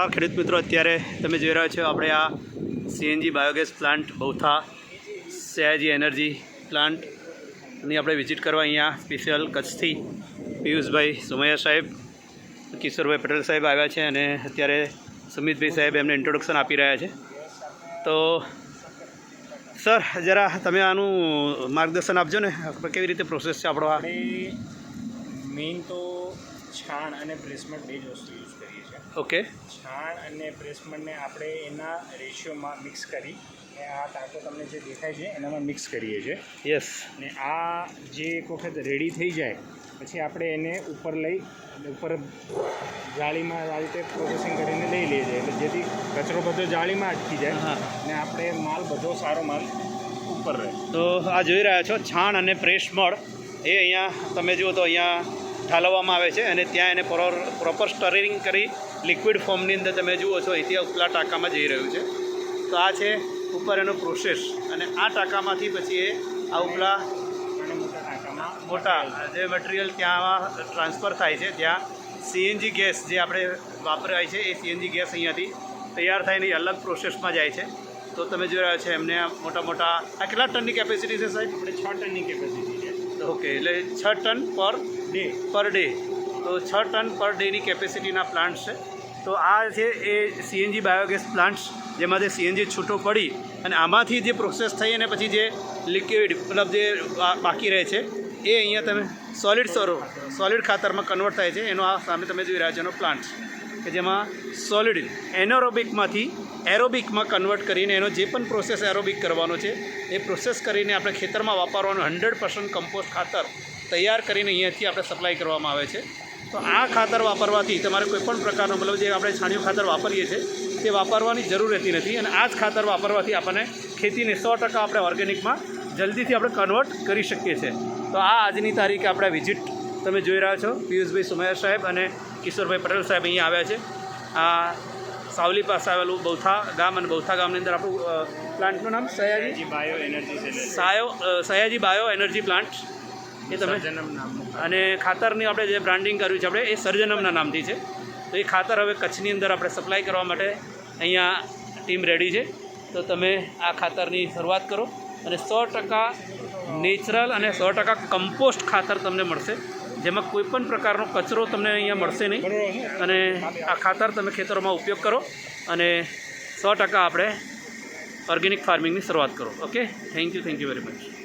હા ખેડૂત મિત્રો, અત્યારે તમે જોઈ રહ્યા છો, આપણે આ સીએનજી બાયોગેસ પ્લાન્ટ બૌથા સયાજી એનર્જી પ્લાન્ટની આપણે વિઝિટ કરવા અહીંયા સ્પેશિયલ કચ્છથી પિયુષભાઈ સુમૈયા સાહેબ, કિશોરભાઈ પટેલ સાહેબ આવ્યા છે અને અત્યારે સુમિતભાઈ સાહેબ એમને ઇન્ટ્રોડક્શન આપી રહ્યા છે. તો, સર, જરા તમે આનું માર્ગદર્શન આપજો ને, કેવી રીતે પ્રોસેસ છે આપણો આ? મેઇન તો છાણ અને પ્રેસમેન્ટ બે જ વસ્તુ યુઝ કરીએ છીએ. ઓકે. છાણ અને પ્રેસમેન્ટને આપણે એના રેશિયોમાં મિક્સ કરી અને આ ટાંકો તમને જે દેખાય છે એનામાં મિક્સ કરીએ છીએ. યસ ને આ જે એક વખત રેડી થઈ જાય પછી આપણે એને ઉપર લઈ ઉપર જાળીમાં આ રીતે પ્રોસેસિંગ કરીને લઈ લઈએ છીએ. એટલે જેથી કચરો બધો જાળીમાં અટકી જાય હા. અને આપણે માલ બધો સારો માલ ઉપર રહે. તો આ જોઈ રહ્યા છો છાણ અને પ્રેસ મળ એ અહીંયા તમે જુઓ તો અહીંયા ઠાલવવામાં આવે છે અને ત્યાં એને પ્રોર પ્રોપર સ્ટરિંગ કરી લિક્વિડ ફોર્મની અંદર તમે જુઓ છો, અહીંથી ઉપલા ટાંકામાં જઈ રહ્યું છે. તો આ છે ઉપર એનો પ્રોસેસ અને આ ટાંકામાંથી પછી એ આ ઉપલા મોટા જે મટીરિયલ ત્યાં ટ્રાન્સફર થાય છે ત્યાં સીએનજી ગેસ જે આપણે વાપરાય છે, એ સીએનજી ગેસ અહીંયાથી તૈયાર થઈને એ અલગ પ્રોસેસમાં જાય છે. તો તમે જોઈ રહ્યા છો એમને મોટા મોટા આ કેટલા ટનની કેપેસિટી છે સાહેબ? આપણે છ ટનની કેપેસિટી ઓકે એટલે છ ton per day. Per day. તો છ ટન પર ડેની કેપેસિટીના પ્લાન્ટ છે. તો આ છે એ સીએનજી બાયોગેસ પ્લાન્ટ્સ જેમાંથી સીએનજી છૂટો પડી અને આમાંથી જે પ્રોસેસ થઈ અને પછી જે લિક્વિડ મતલબ જે બાકી રહે છે એ અહીંયા તમે સોલિડ સરો સોલિડ ખાતરમાં કન્વર્ટ થાય છે. એનો આ સામે તમે જોઈ રહ્યા છો એનો પ્લાન્ટ કે જેમાં સોલિડ એનોરોબિકમાંથી એરોબિકમાં કન્વર્ટ કરીને એનો જે પણ પ્રોસેસ એરોબિક કરવાનો છે, એ પ્રોસેસ કરીને આપણે ખેતરમાં વાપરવાનું હંડ્રેડ પર્સન્ટ કમ્પોસ્ટ ખાતર તૈયાર કરીને અહીંયાથી આપણે સપ્લાય કરવામાં આવે છે. તો આ ખાતર વાપરવાથી તમારે કોઈપણ પ્રકારનો મતલબ જે આપણે છાણિયું ખાતર વાપરીએ છીએ, તે વાપરવાની જરૂર રહેતી નથી અને આ જ ખાતર વાપરવાથી આપણને ખેતીને સો ટકા આપણે ઓર્ગેનિકમાં જલ્દીથી આપણે કન્વર્ટ કરી શકીએ છીએ. તો આ આજની તારીખે આપણે વિઝિટ તમે જોઈ રહ્યા છો પિયુષભાઈ સુમેર સાહેબ અને કિશોરભાઈ પટેલ સાહેબ અહીંયા આવ્યા છે. આ સાવલી પાસે આવેલું બૌથા ગામ અને બૌથા ગામની અંદર આપણું પ્લાન્ટનું નામ સયાજી. બાયો એનર્જી છે સાયો સયાજી બાયો એનર્જી પ્લાન્ટ. એ તમે અને ખાતરની આપણે જે બ્રાન્ડિંગ કર્યું છે આપણે એ સર્જનમના નામથી છે. તો એ ખાતર હવે કચ્છની અંદર આપણે સપ્લાય કરવા માટે અહીંયા ટીમ રેડી છે. તો તમે આ ખાતરની શરૂઆત કરો અને સો ટકા નેચરલ અને સો ટકા કમ્પોસ્ટ ખાતર તમને મળશે. જેમાં કોઈ પણ પ્રકારનો કચરો તમને અહીંયા મળશે નહીં. અને આ ખાતર તમે ખેતરોમાં ઉપયોગ કરો અને સો ટકા આપણે ઓર્ગેનિક ફાર્મિંગની શરૂઆત કરો. Okay? Thank you thank you very much